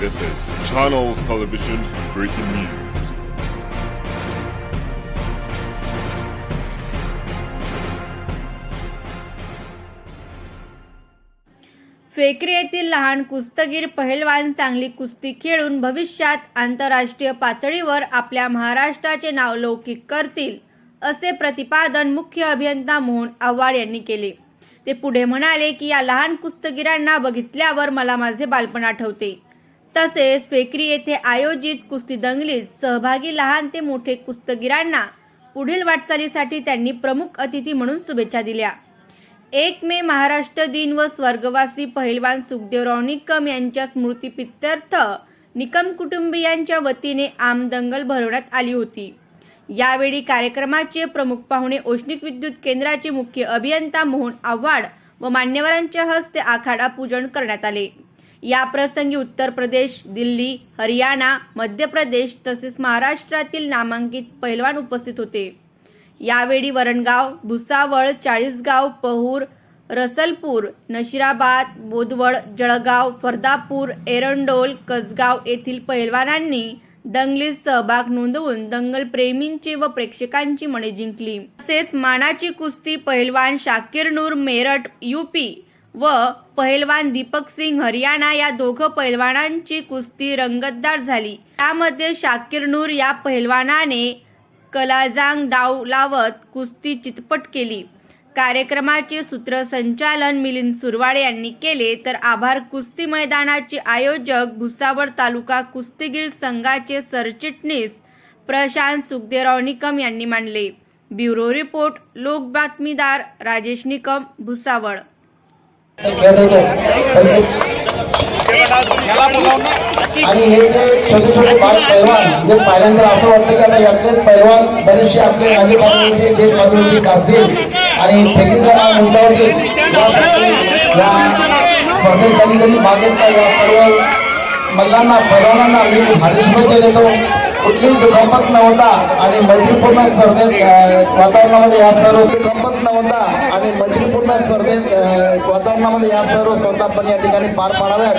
This is Channels Television's breaking news. Phekari येथील लहान कुस्तगीर पहिलवान चांगली कुस्ती खेळून भविष्यात आंतरराष्ट्रीय पातळीवर आपल्या महाराष्ट्राचे नाव लौकिक करतील असे प्रतिपादन मुख्य अभियंता मोहन आव्हाड यांनी केले ते पुढे म्हणाले की या लहान कुस्तगिरांना बघितल्यावर मला माझे बालपण आठवते तसेच फेकरी येथे आयोजित कुस्ती दंगलीत सहभागी लहान ते मोठे कुस्तगिरांना पुढील वाटचालीसाठी त्यांनी प्रमुख अतिथी म्हणून शुभेच्छा दिल्या. एक मे महाराष्ट्र दिन व स्वर्गवासी पहिलवान सुखदेवराव निकम यांच्या स्मृतीप्रित्यर्थ निकम कुटुंबियांच्या वतीने आम दंगल भरवण्यात आली होती. यावेळी कार्यक्रमाचे प्रमुख पाहुणे औष्णिक विद्युत केंद्राचे मुख्य अभियंता मोहन आव्हाड व मान्यवरांच्या हस्ते आखाडा पूजन करण्यात आले. या प्रसंगी उत्तर प्रदेश दिल्ली हरियाणा मध्य प्रदेश तसेच महाराष्ट्रातील नामांकित पैलवान उपस्थित होते. यावेळी वरणगाव भुसावळ चाळीसगाव पहूर रसलपूर नशिराबाद बोदवळ जळगाव फरदापूर एरंडोल कसगाव येथील पैलवानांनी दंगलीत सहभाग नोंदवून दंगल प्रेमींची व प्रेक्षकांची मने जिंकली. तसेच मानाची कुस्ती पहिलवान शाकीर नूर मेरठ यूपी व पहिलवान दीपक सिंग हरियाणा या दोघं पहिलवानांची कुस्ती रंगतदार झाली. त्यामध्ये शाकिर नूर या पहिलवानाने कलाजांग डाव लावत कुस्ती चितपट केली. कार्यक्रमाचे सूत्रसंचालन मिलिंद सुरवाडे यांनी केले. तर आभार कुस्ती मैदानाचे आयोजक भुसावळ तालुका कुस्तीगीर संघाचे सरचिटणीस प्रशांत सुखदेवराव निकम यांनी मानले. ब्युरो रिपोर्ट लोक बातमीदार राजेश निकम भुसावळ. आणि हे जे छोटे छोटे बाल पैलवान जे पाहिल्यानंतर असं वाटतं की आता यातलेच पैलवान बरेचसे आपले राजकारणावरती देशबाजूवरती गाजतील आणि फेकीचं नाव उंचावतील या स्पर्धेत त्यांनी त्यांनी भाग घेतला या सर्व मल्लांना पैलवानांना मी हार्दिक शुभेच्छा देतो कुठलीच गंमत नव्हता आणि मैत्रीपूर्ण स्पर्धेत वातावरणामध्ये या सर्व गंमत नव्हता आणि मैत्रीपूर्ण स्पर्धेत वातावरणामध्ये या सर्व स्पर्धा पण या ठिकाणी पार पाडाव्यात.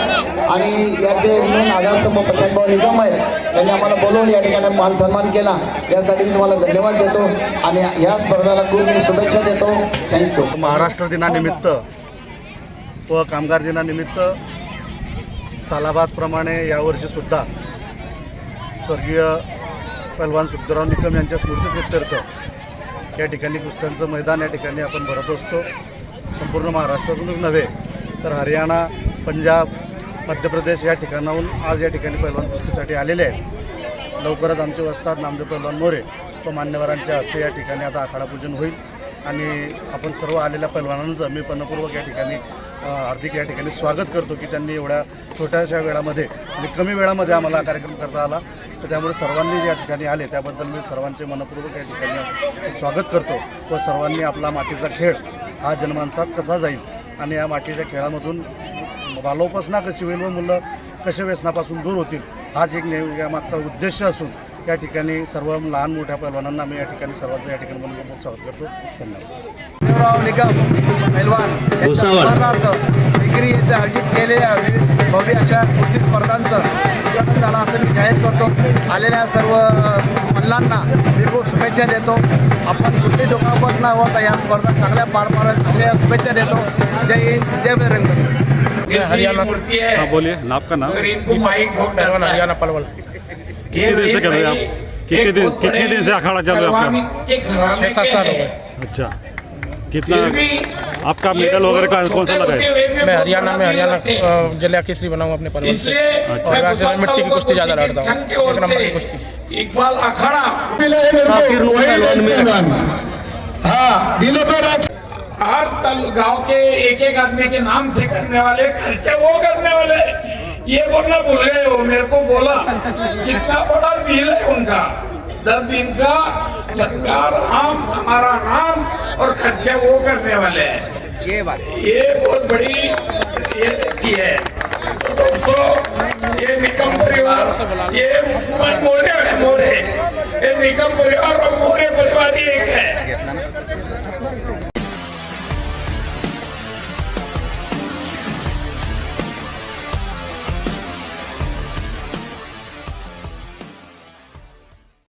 आणि याचे मेन आधारस्तंभ प्रशांतभाऊ निगम आहेत. त्यांनी आम्हाला बोलवून या ठिकाणी मान सन्मान केला. यासाठी मी तुम्हाला धन्यवाद देतो आणि या स्पर्धाला खूप मी शुभेच्छा देतो. थँक्यू महाराष्ट्र दिनानिमित्त व कामगार दिनानिमित्त सालाबादप्रमाणे यावर्षीसुद्धा स्वर्गीय पहलवान सुखदराव निकम यांच्या स्मृतिप्रित्यर्थ या ठिकाणी कुस्त्यांचं मैदान या ठिकाणी आपण भरत असतो. संपूर्ण महाराष्ट्रातूनच नव्हे तर हरियाणा पंजाब मध्य प्रदेश या ठिकाणाहून आज या ठिकाणी पहिलवान कुस्तीसाठी आलेले आहेत. लवकरच आमचे वस्तात नामदेव पैलवान मोरे व मान्यवरांच्या हस्ते या ठिकाणी आता आखाडा पूजन होईल आणि आपण सर्व आलेल्या पैलवानांचं मी पनपूर्वक या ठिकाणी हार्दिक या ठिकाणी स्वागत करतो की त्यांनी एवढ्या छोट्याशा वेळामध्ये आणि कमी वेळामध्ये आम्हाला कार्यक्रम करता आला. तर त्यामुळे सर्वांनी ज्या या ठिकाणी आले त्याबद्दल मी सर्वांचे मनपूर्वक या ठिकाणी स्वागत करतो. व सर्वांनी आपला मातीचा खेळ हा जनमानसात कसा जाईल? आणि या मातीच्या खेळामधून बालोपासना कशी होईल व मुलं कशा व्यसनापासून दूर होतील? हाच एक नेऊ या मागचा उद्देश असून या ठिकाणी सर्व लहान मोठ्या पैलवानांना मी या ठिकाणी सर्वांचं या ठिकाणी मनपूर्वक स्वागत करतो. धन्यवाद. निकम पैलवान उदाहरणार्थ डिग्री येथे आयोजित केलेल्या विविध भव्य अशा कुस्ती स्पर्धांचं उद्घाटन झालं असं मी जाहीर करतो. आलेल्या सर्व मल्लांना मी खूप शुभेच्छा देतो. आपण कुठली दुखापत न होता या स्पर्धा चांगल्या पार पाडत अशा शुभेच्छा देतो. जय हिंद जय बजरंग हरियाणा मूर्ति बोलिए ना आपका नाम? मगर इनको माइक हरियाणा पलवल. कितने दिन से कर रहे हैं आप? कितने दिन कितने दिन से अखाड़ा चल रहा है आपका? छह सात साल हो गए। अच्छा। कितना आपका मेडल वगैरह का कौन सा लगा है? मैं हरियाणा में हरियाणा जिला केसरी बना हूँ अपने पलवल से। और मिट्टी की कुश्ती ज़्यादा लड़ता हूँ। एक नंबर की कुश्ती। इकबाल अखाड़ा। हर तल गाँव के एक एक आदमी के नाम से करने वाले खर्चे वो करने वाले। ये बोलना भूल गए वो मेरे को बोला। कितना बड़ा दिल है उनका। दस दिन का सत्कार हम हमारा नाम और खर्चे वो करने वाले हैं। ये बात। ये बहुत बड़ी ये देखी है। तो दोस्तों ये निकम परिवार ये मोरे मोरे ये निकम परिवार